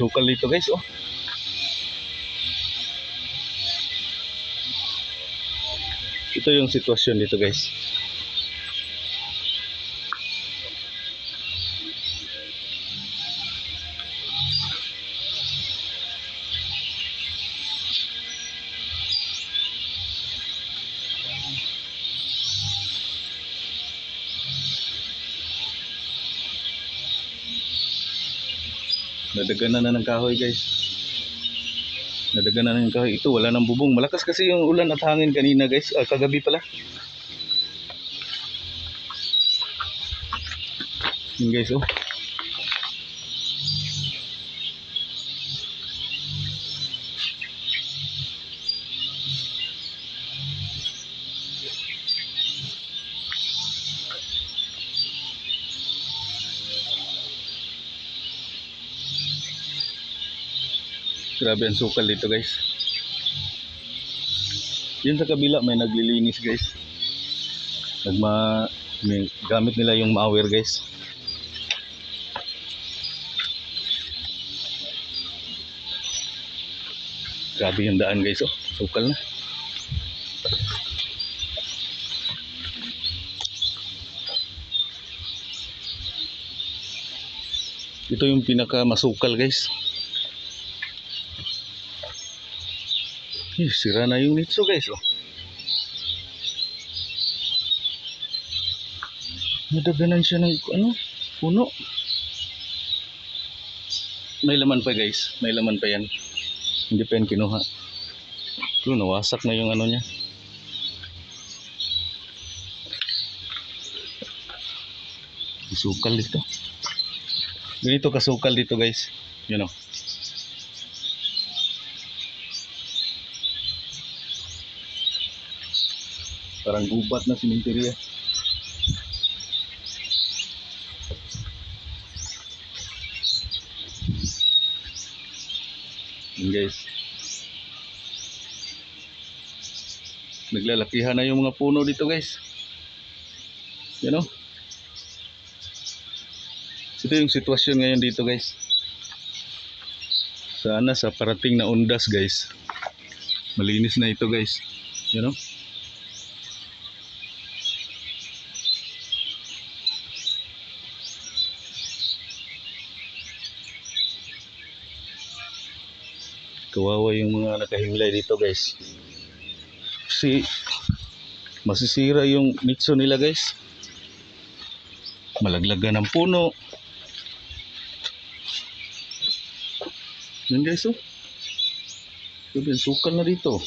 sukal dito guys oh. Ito yung sitwasyon dito guys. Nadaganan na ng kahoy guys. Nadaganan na ng kahoy. Ito wala nang bubong. Malakas kasi yung ulan at hangin kanina guys. Ah, kagabi pala. Yun guys oh. Grabe ang sukal dito guys. Yun sa kabila may naglilinis guys. Nagma may gamit nila yung mower guys. Grabe yung daan guys oh. Sukal na. Ito yung pinaka masukal guys. Eh, sira na yung nitso guys oh. Nadaganan siya ng ano, puno. May laman pa guys, may laman pa yan. Hindi pa yan kinuha. Ito, nawasak na yung ano niya. Sukal dito. Ganito kasukal dito guys. You know. Parang gubat na simenterya. Yun guys. Naglalakihan na yung mga puno dito guys. You know? Ito yung sitwasyon ngayon dito guys. Sana sa parating na undas guys. Malinis na ito guys. You know? Kawawa yung mga nakahimlay dito guys. Kasi masisira yung nitso nila guys. Malaglagan ng puno. Yan guys oh. Sabi, sukal na dito.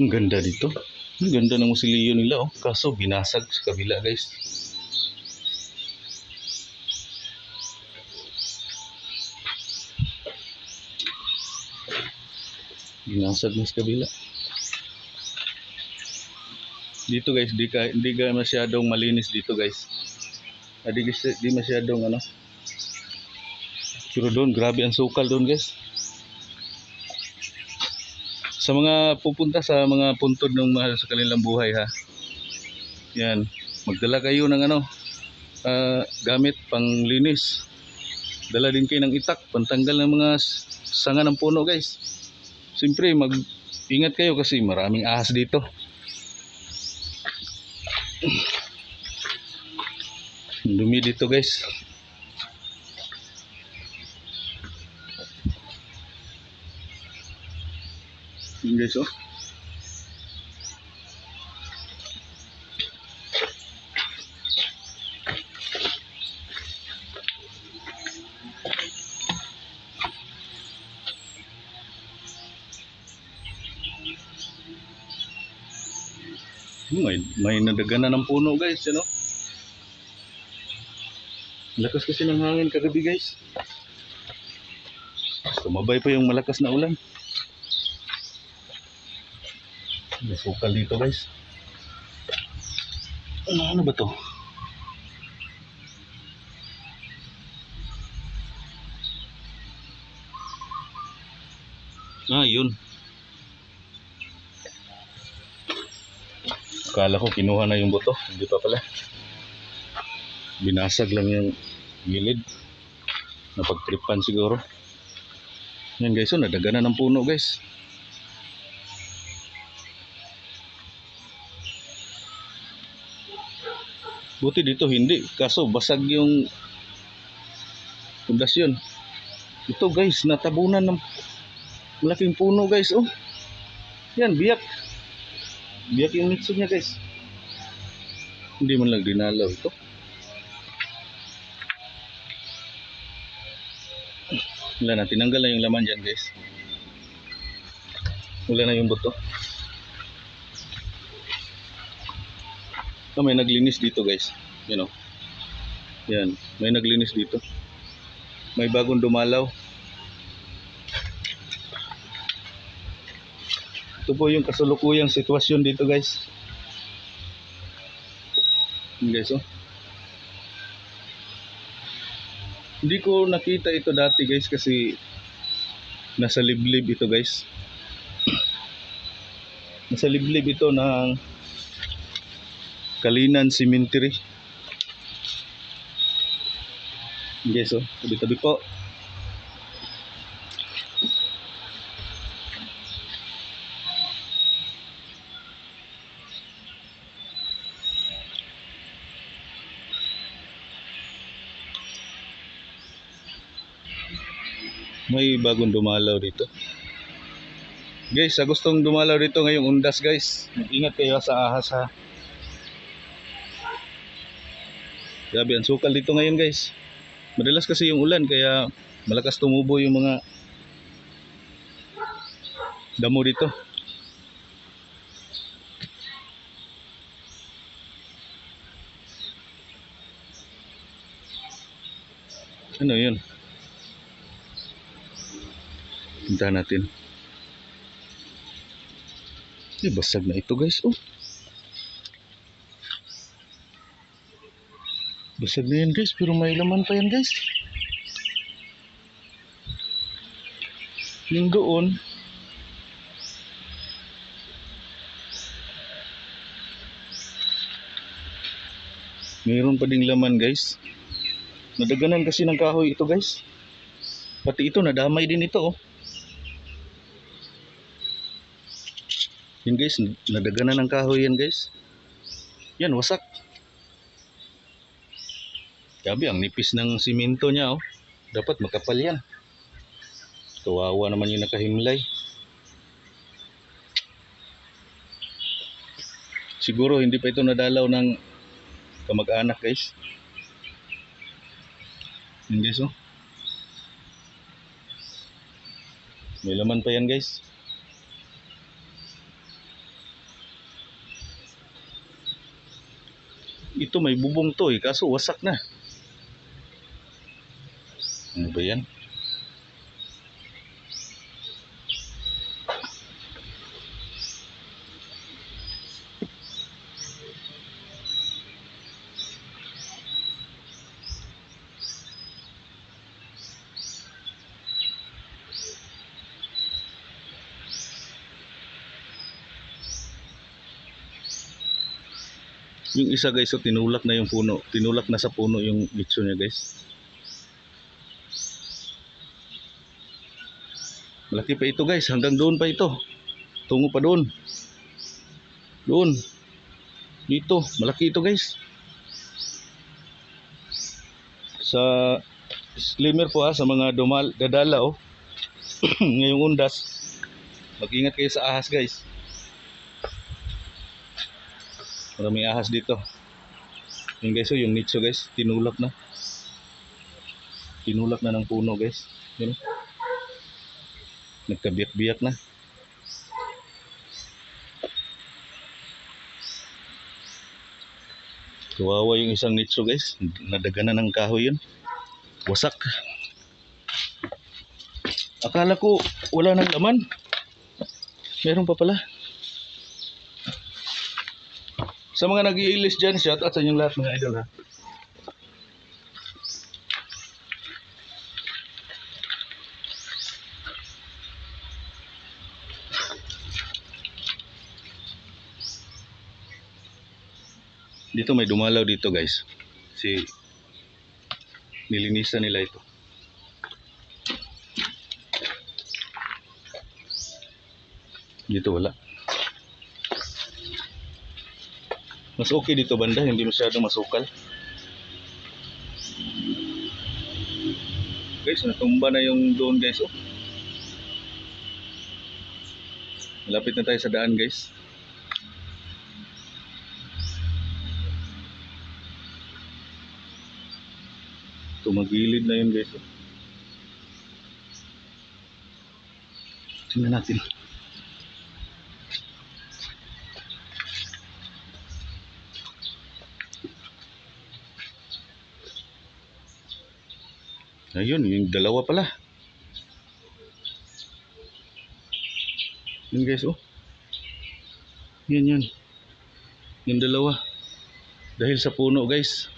Ang ganda dito. Ang ganda ng musilyo nila oh. Kaso binasag sa kabila guys. Binasag na sa kabila. Dito guys, di ka hindi ka masyadong malinis dito guys. Ah, Di, di masyadong ano. Pero doon, grabe ang sukal doon guys. Sa mga pupunta sa mga puntod ng mga sa kanilang buhay ha. Yan, magdala kayo ng ano, ah, gamit panglinis. Dala din kayo ng itak, pantanggal ng mga sanga ng puno guys. Siyempre, mag-ingat kayo kasi maraming ahas dito. Dumi dito guys. Yun guys oh. May, may nadagana ng puno guys, ano? Lakas kasi ng hangin kagabi guys. Tumabay pa yung malakas na ulan. May sukal dito guys. Ano, ano ba to? Ah, yun. Akala ko kinuha na yung buto. Hindi pa pala. binasag lang yung gilid. Napagtripan siguro. Yan guys, oh, nadaganan ng puno guys. Buti dito hindi, kaso basag yung pundasyon. Ito guys, natabunan ng malaking puno guys, oh. Yan, biyak. Biyak yung nitso niya guys. Hindi man lang dinalaw ito. Wala na, tinanggal na yung laman dyan guys. Wala na yung buto. Oh, may naglinis dito guys. You know. Yan, may naglinis dito. May bagong dumalaw. Ito po yung kasulukuyang sitwasyon dito guys. Guys oh. Hindi ko nakita ito dati guys kasi nasa liblib ito guys. nasa liblib ito ng Kalinan Cemetery. Yes, oh. Tabi-tabi po. May bagong dumalaw dito. Guys, sa gustong dumalaw dito ngayong undas guys, ingat kayo sa ahas ha. Grabe, ang sukal dito ngayon guys. Madalas kasi yung ulan kaya malakas tumubo yung mga damo dito. Ano yun? Puntahan natin. Eh, basag na ito guys. Oh. Basag na yan guys, pero may laman pa yan guys. Yung doon, mayroon pa ding laman guys. Nadaganan kasi ng kahoy ito guys. Pati ito, nadamay din ito oh. Yan guys, nadaganan ng kahoy yan guys. Yan, wasak. Sabi, ang nipis ng simento niya, oh. Dapat makapal yan. Kawawa naman yung nakahimlay. Siguro hindi pa ito nadalaw ng kamag-anak, guys. Yan, guys, oh. May laman pa yan, guys. Ito may bubong to, eh, kaso wasak na. Ano ba yan? Yung isa guys, so tinulak na yung puno. Tinulak na sa puno yung litso niya guys. Malaki pa ito guys, hanggang doon pa ito. Tungo pa doon. Doon. Dito, malaki ito guys. Sa slimmer po ha, sa mga dumal, dadala oh. Ngayong undas. Mag-ingat kayo sa ahas guys. Maraming ahas dito. Yung guys, oh, yung nicho guys, tinulak na. Tinulak na ng puno guys. Yun. Nagkabiyak-biyak na. Kawawa yung isang nicho guys. Nadaganan ng kahoy yun. Wasak. Akala ko wala nang laman. Meron pa pala. Sa mga nag-iilis dyan, shout out sa inyong lahat mga idol ha. Dito may dumalaw dito guys. Si Nilinisan nila ito. Dito wala. Mas okay dito banda, hindi masyadong masukal. Guys, natumba na yung doon guys. Oh. Malapit na tayo sa daan guys. Tumagilid na yun guys. Oh. Tingnan natin. Ayun, yung dalawa pala. Yun guys, oh. Yan, yan. Yung dalawa. Dahil sa puno guys.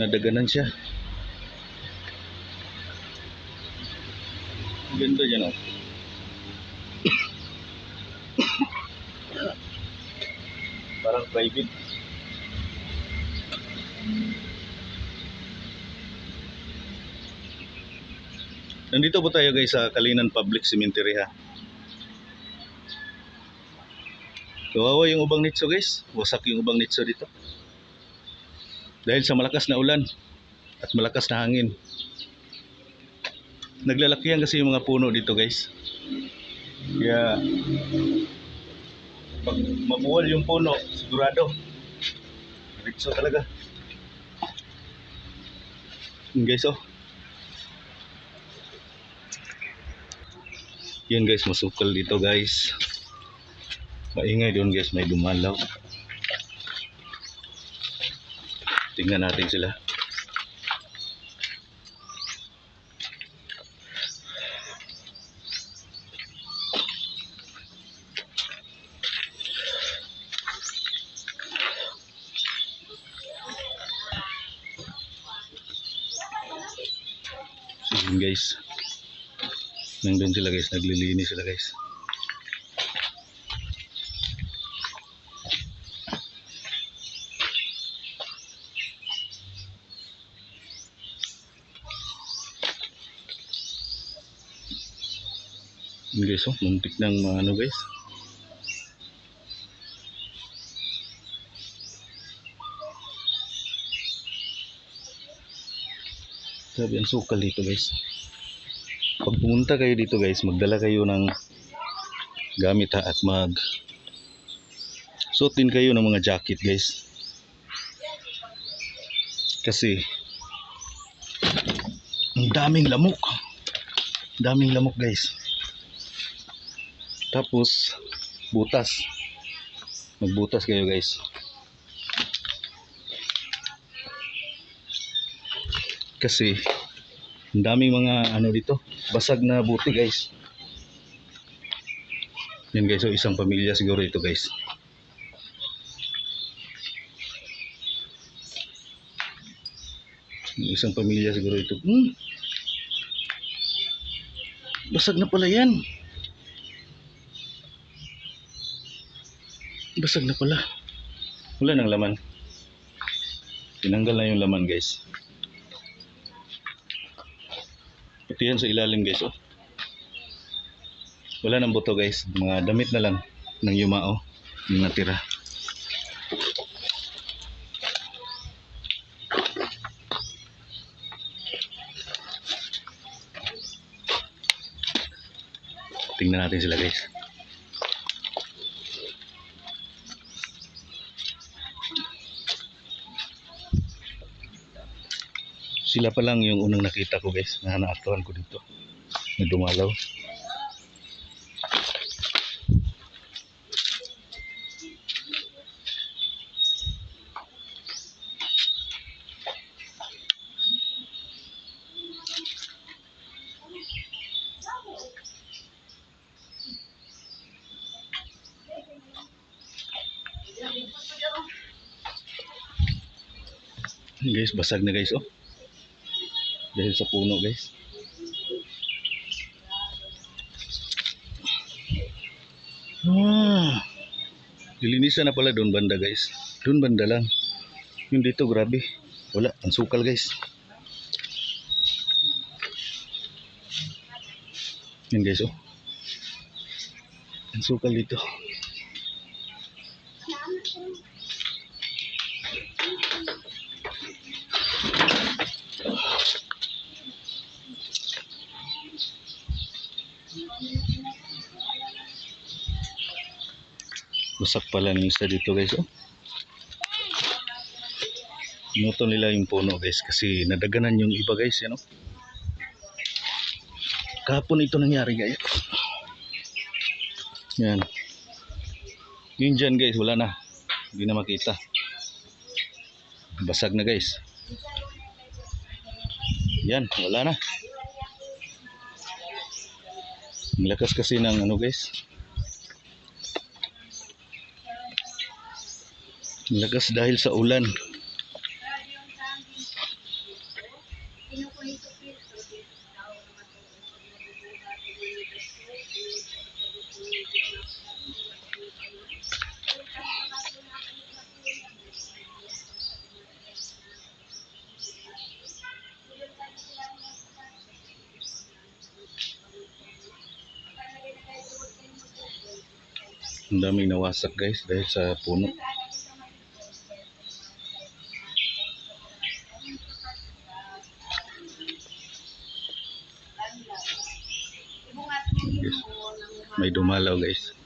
Nadaganan siya. Ang Ganda yan, oh. Parang private. Nandito po tayo guys sa Kalinan Public Cemetery ha. Kawawa yung ubang nitso guys. Wasak yung ubang nitso dito. Dahil sa malakas na ulan at malakas na hangin. Naglalakihan kasi yung mga puno dito guys. Kaya pag mabuwal yung puno, sigurado. Nitso talaga. Yun guys oh. Yan guys, masukal dito guys. Maingay doon guys, may dumalaw. Tingnan natin sila. Yun guys. Nandun sila guys, naglilinis sila guys. Guys, oh, muntik ng ano guys. Grabe ang sukal dito guys pumunta kayo dito guys, magdala kayo ng gamit ha at mag suot din kayo ng mga jacket guys. Kasi ang daming lamok. Daming lamok guys. Tapos butas. Magbutas kayo guys. Kasi ang daming mga ano dito, basag na buti guys. Yan guys, so isang pamilya siguro ito guys. Isang pamilya siguro ito. Hmm. Basag na pala yan. Basag na pala. Wala nang laman. Tinanggal na yung laman guys. Ito yan sa ilalim guys oh. Wala nang buto guys. Mga damit na lang ng yumao yung natira. Tingnan natin sila guys. Sila pa lang yung unang nakita ko guys na naaktuhan ko dito. Na dumalaw. Guys, basag na guys oh. Dahil sa puno guys. Ah. Dilinisan na pala doon banda guys. Doon banda lang. Yung dito grabe. Wala, ang sukal guys. Yan guys oh. Ang sukal dito. Wasak pala ng isa dito guys oh. Inuto nila yung puno guys kasi nadaganan yung iba guys yan oh. Kahapon ito nangyari guys. Yan. Yun dyan guys, wala na. Hindi na makita. Basag na guys. Yan, wala na. Ang lakas kasi ng ano guys. Lakas dahil sa ulan. Ang daming nawasak guys dahil sa puno. Dumalaw guys.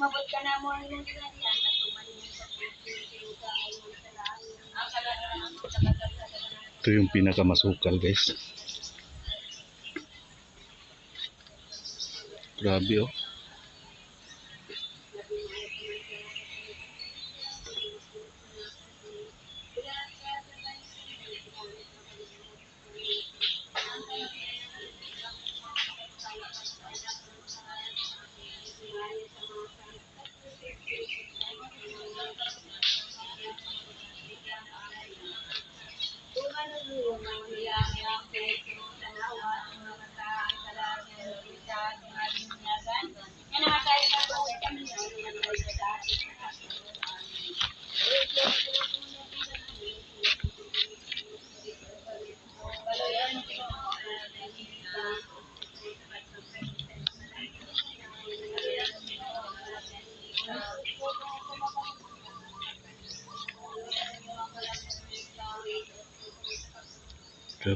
Mabot ka na mo ang ginagawa at tumanin sa ka ngayon sa lahat. Ang kalagayan mo Ito yung pinakamasukal guys. Grabe oh.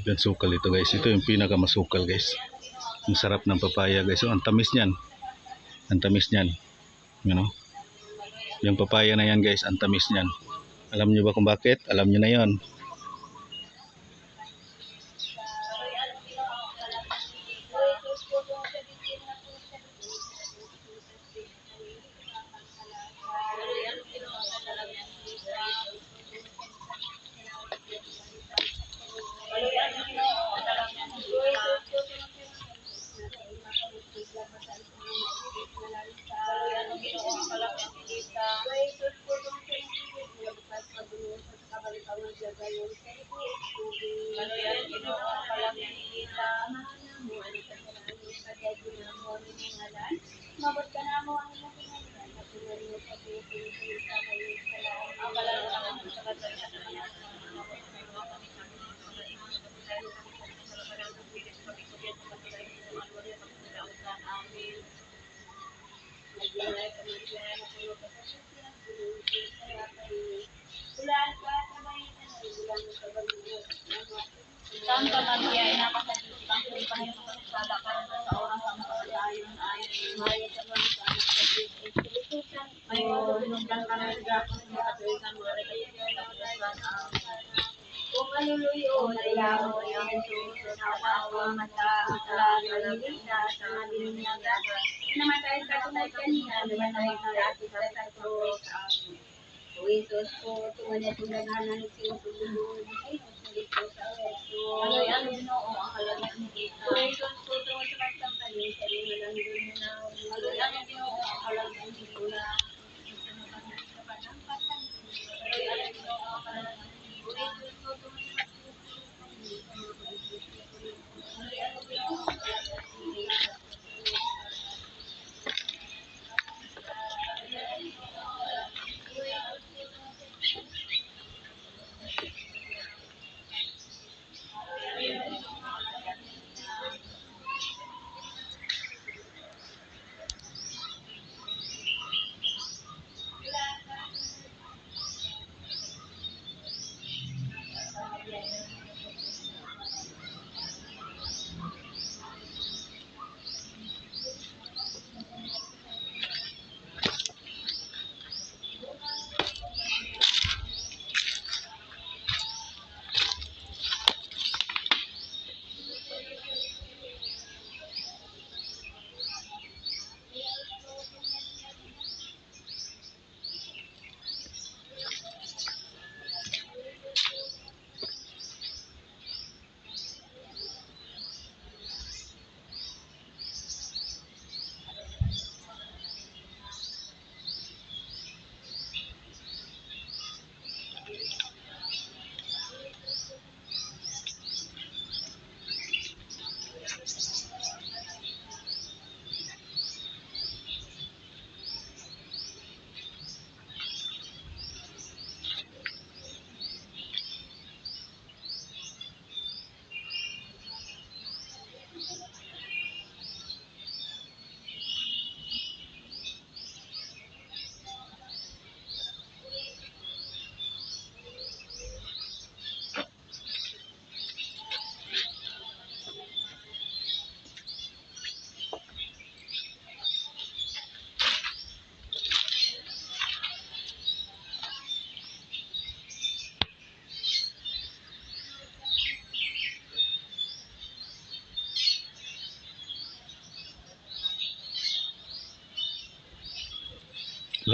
Grabe ang sukal ito guys. Ito yung pinakamasukal guys. Ang sarap ng papaya guys. Oh, ang tamis niyan. Ang tamis niyan. You know? Yung papaya na yan guys, ang tamis niyan. Alam niyo ba kung bakit? Alam niyo na yon. tanto también.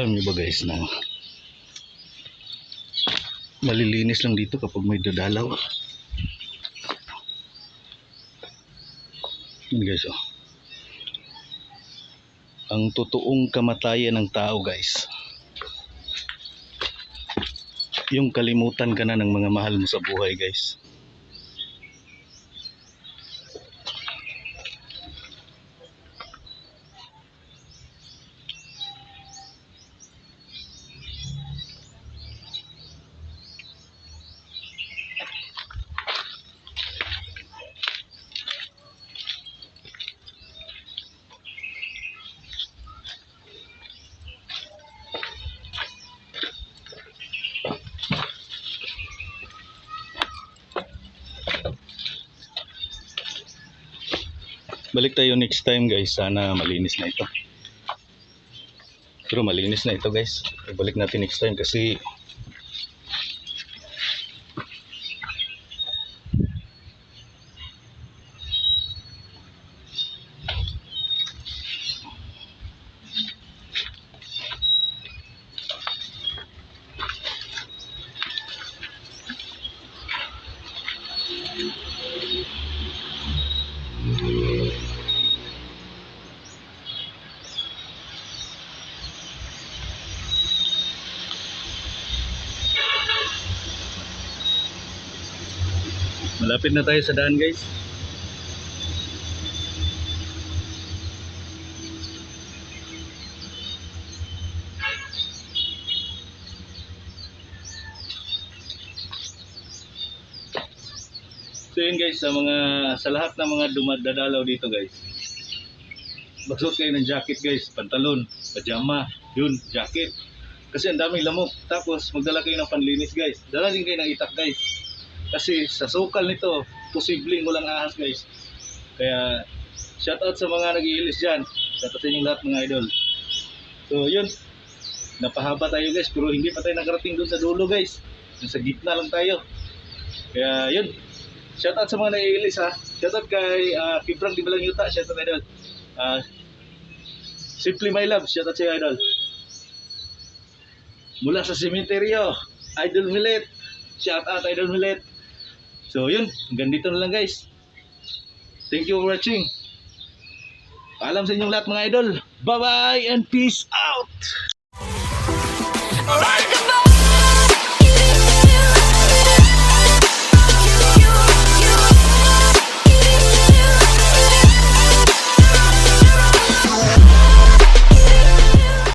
alam nyo ba guys na malilinis lang dito kapag may dadalaw? Yun guys oh. Ang totoong kamatayan ng tao guys. Yung kalimutan ka na ng mga mahal mo sa buhay guys. Balik tayo next time guys. Sana malinis na ito. Pero malinis na ito guys. Ibalik natin next time kasi Thank you. Malapit na tayo sa daan guys. So yun guys, sa mga sa lahat ng mga dumadadalaw dito guys. Magsuot kayo ng jacket guys, pantalon, pajama, yun, jacket. Kasi ang daming lamok. Tapos magdala kayo ng panlinis guys. Dala din kayo ng itak guys. Kasi sa sukal nito, posibleng walang ahas guys. Kaya shoutout sa mga nag-iilis dyan. Shoutout sa inyong lahat mga idol. So yun, napahaba tayo guys pero hindi pa tayo nakarating doon sa dulo guys. Sa gitna lang tayo. Kaya yun, shoutout sa mga nag-iilis ha. Shoutout kay uh, Kibrang Di Balang Yuta. Shoutout idol. Ah, Simply My Love. Shoutout sa iyo, idol. Mula sa sementeryo, Idol Milet. Shout out Idol Milet. So yun, hanggang dito na lang guys. Thank you for watching. Paalam sa inyong lahat mga idol. Bye-bye and peace out! Alright!